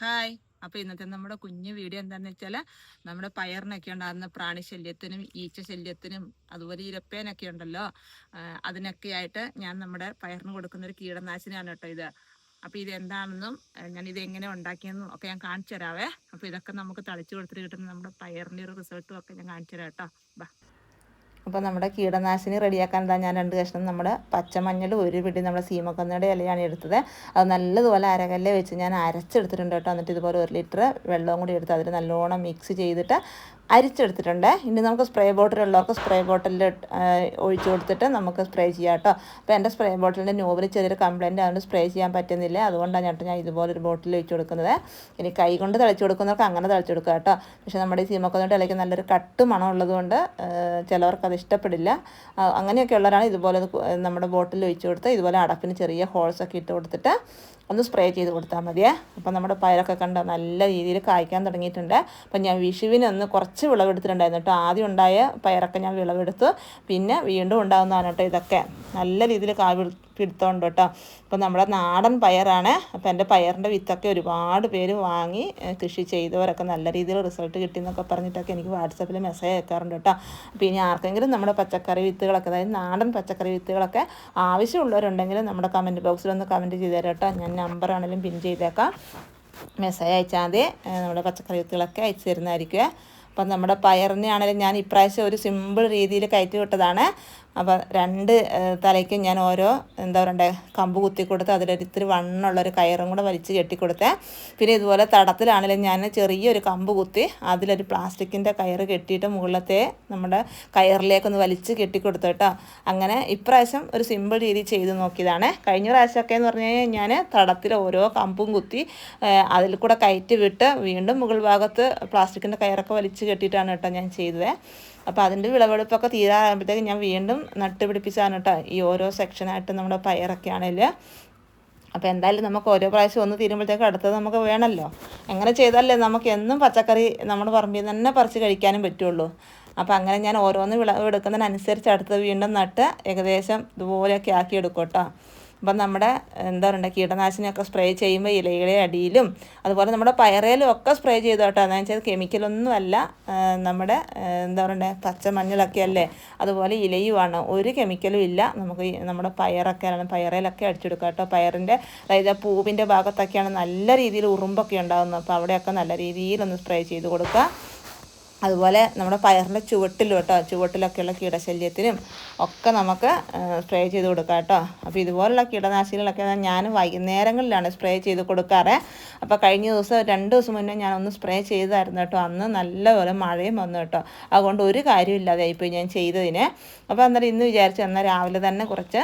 Hi. അപ്പോൾ ഇന്നത്തെ നമ്മുടെ കുഞ്ഞു വീഡിയോ എന്താണെന്ന് വെച്ചാൽ നമ്മുടെ പയറിനൊക്കെ ഉണ്ടാകുന്ന പ്രാണിശല്യത്തിനും ഈച്ച ശല്യത്തിനും അതുപോലെ ഇരപ്പേനൊക്കെ ഉണ്ടല്ലോ അതിനൊക്കെ ആയിട്ട് ഞാൻ നമ്മുടെ പയറിന് കൊടുക്കുന്ന ഒരു കീടനാശിനിയാണ് കേട്ടോ ഇത്. അപ്പോൾ ഇത് എന്താണെന്നും ഞാൻ ഇത് എങ്ങനെ ഉണ്ടാക്കിയെന്നും ഒക്കെ ഞാൻ കാണിച്ചു തരാവേ. അപ്പോൾ ഇതൊക്കെ നമുക്ക് തളിച്ചു കൊടുത്തിട്ട് കിട്ടുന്ന നമ്മുടെ പയറിന്റെ ഒരു റിസൾട്ടും ഒക്കെ ഞാൻ കാണിച്ചു തരാം കേട്ടോ. ബാ. അപ്പോൾ നമ്മുടെ കീടനാശിനി റെഡിയാക്കാൻ എന്താ ഞാൻ രണ്ട് കഷ്ണം നമ്മുടെ പച്ചമഞ്ഞൾ ഒരു പിടി നമ്മുടെ സീമക്കൊന്നയുടെ ഇലയാണ് എടുത്തത്. അത് നല്ലതുപോലെ അരകല്ലേ വെച്ച് ഞാൻ അരച്ചെടുത്തിട്ടുണ്ട് കേട്ടോ. എന്നിട്ട് ഇതുപോലെ ഒരു ലിറ്റർ വെള്ളവും കൂടി എടുത്ത് അതിൽ നല്ലോണം മിക്സ് ചെയ്തിട്ട് അരിച്ചെടുത്തിട്ടുണ്ട്. ഇനി നമുക്ക് സ്പ്രേ ബോട്ടിലുള്ളവർക്ക് സ്പ്രേ ബോട്ടിലിൽ ഒഴിച്ചു കൊടുത്തിട്ട് നമുക്ക് സ്പ്രേ ചെയ്യാം കേട്ടോ. അപ്പോൾ എന്റെ സ്പ്രേ ബോട്ടിലിന്റെ നോബിൽ ചെറിയൊരു കംപ്ലയിന്റ് അതുകൊണ്ട് സ്പ്രേ ചെയ്യാൻ പറ്റുന്നില്ല. അതുകൊണ്ടാണ് ചേട്ടാ ഞാൻ ഇതുപോലൊരു ബോട്ടിൽ ഒഴിച്ചു കൊടുക്കുന്നത്. ഇനി കൈ കൊണ്ട് തളിച്ചു കൊടുക്കുന്നവർക്ക് അങ്ങനെ തളിച്ചു കൊടുക്കുക കേട്ടോ. പക്ഷേ നമ്മുടെ ഈ സീമക്കൊന്നിട്ട് ഇലയ്ക്ക് നല്ലൊരു കട്ട് മണം ഉള്ളതുകൊണ്ട് ചിലവർക്ക് അത് ഇഷ്ടപ്പെടില്ല. അങ്ങനെയൊക്കെ ഉള്ളവരാണ് ഇതുപോലെ നമ്മുടെ ബോട്ടിൽ ഒഴിച്ചു കൊടുത്ത് ഇതുപോലെ അടപ്പിന് ചെറിയ ഹോൾസ് ഒക്കെ ഇട്ട് കൊടുത്തിട്ട് ഒന്ന് സ്പ്രേ ചെയ്ത് കൊടുത്താൽ മതിയേ. അപ്പം നമ്മുടെ പയറൊക്കെ കണ്ട നല്ല രീതിയിൽ കായ്ക്കാൻ തുടങ്ങിയിട്ടുണ്ട്. അപ്പം ഞാൻ വിഷുവിന് ഒന്ന് കുറച്ച് വിളവെടുത്തിട്ടുണ്ടായിരുന്നു കേട്ടോ. ആദ്യം ഉണ്ടായ പയറൊക്കെ ഞാൻ വിളവെടുത്ത്. പിന്നെ വീണ്ടും ഉണ്ടാകുന്നതാണ് കേട്ടോ ഇതൊക്കെ. നല്ല രീതിയിൽ കാവി പിടുത്തമുണ്ട് കേട്ടോ. അപ്പം നമ്മുടെ നാടൻ പയറാണ്. അപ്പം എന്റെ പയറിന്റെ വിത്തൊക്കെ ഒരുപാട് പേര് വാങ്ങി കൃഷി ചെയ്തവരൊക്കെ നല്ല രീതിയിൽ റിസൾട്ട് കിട്ടി എന്നൊക്കെ പറഞ്ഞിട്ടൊക്കെ എനിക്ക് വാട്സപ്പിൽ മെസ്സേജ് അയക്കാറുണ്ട് കേട്ടോ. അപ്പോൾ ഇനി ആർക്കെങ്കിലും നമ്മുടെ പച്ചക്കറി വിത്തുകളൊക്കെ അതായത് നാടൻ പച്ചക്കറി വിത്തുകളൊക്കെ ആവശ്യമുള്ളവരുണ്ടെങ്കിൽ നമ്മുടെ കമന്റ് ബോക്സിൽ ഒന്ന് കമന്റ് ചെയ്ത് തരാം കേട്ടോ. ഞാൻ നമ്പർ ആണെങ്കിലും പിൻ ചെയ്തേക്കാം. മെസ്സേജ് അയച്ചാൽ മതി. നമ്മുടെ പച്ചക്കറി വിത്തുകളൊക്കെ അയച്ചു തരുന്നതായിരിക്കും അപ്പം നമ്മുടെ പയറിനെ ആണെങ്കിലും ഞാൻ ഇപ്രാവശ്യം ഒരു സിമ്പിൾ രീതിയിൽ കയറ്റി വിട്ടതാണ് അപ്പം രണ്ട് തലയ്ക്ക് ഞാൻ ഓരോ എന്താ പറയണ്ടേ കമ്പ് കുത്തി കൊടുത്ത് അതിലൊരു ഇത്തിരി വണ്ണമുള്ളൊരു കയറും കൂടെ വലിച്ച് കെട്ടിക്കൊടുത്തേ പിന്നെ ഇതുപോലെ തടത്തിലാണെങ്കിലും ഞാൻ ചെറിയൊരു കമ്പ് കുത്തി അതിലൊരു പ്ലാസ്റ്റിക്കിന്റെ കയറ് കെട്ടിയിട്ട് മുകളിലത്തെ നമ്മുടെ കയറിലേക്കൊന്ന് വലിച്ച് കെട്ടിക്കൊടുത്തു കേട്ടോ. അങ്ങനെ ഇപ്രാവശ്യം ഒരു സിമ്പിൾ രീതി ചെയ്ത് നോക്കിയതാണ്. കഴിഞ്ഞ പ്രാവശ്യമൊക്കെ എന്ന് പറഞ്ഞു കഴിഞ്ഞാൽ ഞാൻ തടത്തിൽ ഓരോ കമ്പും കുത്തി അതിൽ കൂടെ കയറ്റി വിട്ട് വീണ്ടും മുകൾ ഭാഗത്ത് പ്ലാസ്റ്റിക്കിന്റെ കയറൊക്കെ വലിച്ച് കെട്ടിയിട്ടാണ് കേട്ടോ ഞാൻ ചെയ്തത്. അപ്പോൾ അതിന്റെ വിളവെടുപ്പൊക്കെ തീരാറാകുമ്പോഴത്തേക്ക് ഞാൻ വീണ്ടും നട്ടുപിടിപ്പിച്ചാണ് കേട്ടോ ഈ ഓരോ സെക്ഷനായിട്ട് നമ്മുടെ പയറൊക്കെ ആണെങ്കിൽ അപ്പോൾ എന്തായാലും നമുക്ക് ഓരോ പ്രാവശ്യം ഒന്ന് തീരുമ്പോഴത്തേക്ക് അടുത്തത് നമുക്ക് വേണമല്ലോ അങ്ങനെ ചെയ്താലേ നമുക്ക് എന്നും പച്ചക്കറി നമ്മുടെ പറമ്പിൽ നിന്ന് തന്നെ പറിച്ച് കഴിക്കാനും പറ്റുള്ളൂ. അപ്പോൾ അങ്ങനെ ഞാൻ ഓരോന്ന് വിളവെടുക്കുന്നതിനനുസരിച്ച് അടുത്തത് വീണ്ടും നട്ട് ഏകദേശം ഇതുപോലെയൊക്കെ ആക്കി എടുക്കും കേട്ടോ. അപ്പം നമ്മുടെ എന്താ പറയുക കീടനാശിനിയൊക്കെ സ്പ്രേ ചെയ്യുമ്പോൾ ഇലയുടെ അടിയിലും അതുപോലെ നമ്മുടെ പയറയിലും ഒക്കെ സ്പ്രേ ചെയ്തു കേട്ടോ. എന്താണെന്ന് വെച്ചാൽ കെമിക്കലൊന്നുമല്ല നമ്മുടെ എന്താ പറയണ്ടേ പച്ചമഞ്ഞളൊക്കെ അല്ലേ? അതുപോലെ ഇലയുമാണ്. ഒരു കെമിക്കലും ഇല്ല. നമുക്ക് നമ്മുടെ പയറൊക്കെ ആണ്. പയറയിലൊക്കെ അടിച്ചെടുക്കുക കേട്ടോ. പയറിന്റെ അതായത് പൂവിന്റെ ഭാഗത്തൊക്കെയാണ് നല്ല രീതിയിൽ ഉറുമ്പൊക്കെ ഉണ്ടാകുന്നത് അപ്പോൾ അവിടെയൊക്കെ നല്ല രീതിയിലൊന്ന് സ്പ്രേ ചെയ്ത് കൊടുക്കുക. അതുപോലെ നമ്മുടെ പയറിന്റെ ചുവട്ടിലും കേട്ടോ ചുവട്ടിലൊക്കെയുള്ള കീടശല്യത്തിനും ഒക്കെ നമുക്ക് സ്പ്രേ ചെയ്ത് കൊടുക്കാം കേട്ടോ. അപ്പോൾ ഇതുപോലുള്ള കീടനാശിനികളൊക്കെ ഞാൻ വൈകുന്നേരങ്ങളിലാണ് സ്പ്രേ ചെയ്ത് കൊടുക്കാറ്. അപ്പോൾ കഴിഞ്ഞ ദിവസം രണ്ട് ദിവസം മുന്നേ ഞാൻ ഒന്ന് സ്പ്രേ ചെയ്തായിരുന്നു കേട്ടോ. അന്ന് നല്ലപോലെ മഴയും വന്നു കേട്ടോ. അതുകൊണ്ട് ഒരു കാര്യമില്ലാതെ ഇപ്പോൾ ഞാൻ ചെയ്തതിന്. അപ്പോൾ അന്നേരം ഇന്ന് വിചാരിച്ചു എന്നാൽ രാവിലെ തന്നെ കുറച്ച്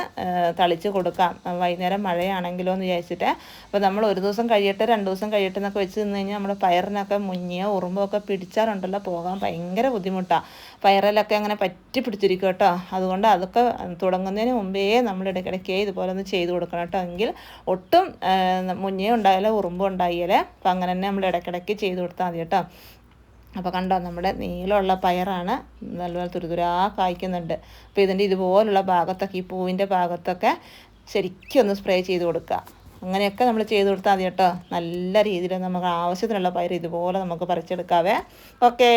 തളിച്ച് കൊടുക്കാം. വൈകുന്നേരം മഴയാണെങ്കിലോ എന്ന് വിചാരിച്ചിട്ട്. അപ്പോൾ നമ്മൾ ഒരു ദിവസം കഴിയട്ടെ രണ്ട് ദിവസം കഴിയട്ടെ എന്നൊക്കെ വെച്ച് നിന്ന് കഴിഞ്ഞാൽ നമ്മുടെ പയറിനൊക്കെ മുങ്ങിയോ ഉറുമ്പോ ഒക്കെ പിടിച്ചാലുണ്ടല്ലോ പോകാൻ ഭയങ്കര ബുദ്ധിമുട്ടാണ് പയറലൊക്കെ അങ്ങനെ പറ്റി പിടിച്ചിരിക്കും കേട്ടോ. അതുകൊണ്ട് അതൊക്കെ തുടങ്ങുന്നതിന് മുമ്പേ നമ്മൾ ഇടയ്ക്കിടയ്ക്ക് ഇതുപോലെ ഒന്ന് ചെയ്ത് കൊടുക്കണം കേട്ടോ. എങ്കിൽ ഒട്ടും മുന്നേ ഉണ്ടായാലോ ഉറുമ്പും ഉണ്ടായാലേ അപ്പം അങ്ങനെ തന്നെ നമ്മൾ ഇടയ്ക്കിടയ്ക്ക് ചെയ്ത് കൊടുത്താൽ മതി കേട്ടോ. അപ്പോൾ കണ്ടോ നമ്മുടെ നീളമുള്ള പയറാണ് നല്ലപോലെ തുരുതുരാ കായ്ക്കുന്നുണ്ട്. അപ്പോൾ ഇതിന്റെ ഇതുപോലുള്ള ഭാഗത്തൊക്കെ ഈ പൂവിന്റെ ഭാഗത്തൊക്കെ ശരിക്കും ഒന്ന് സ്പ്രേ ചെയ്ത് കൊടുക്കുക. അങ്ങനെയൊക്കെ നമ്മൾ ചെയ്ത് കൊടുത്താൽ മതി കേട്ടോ. നല്ല രീതിയിൽ നമുക്ക് ആവശ്യത്തിനുള്ള പയർ ഇതുപോലെ നമുക്ക് പറിച്ചെടുക്കാവേ. ഓക്കേ.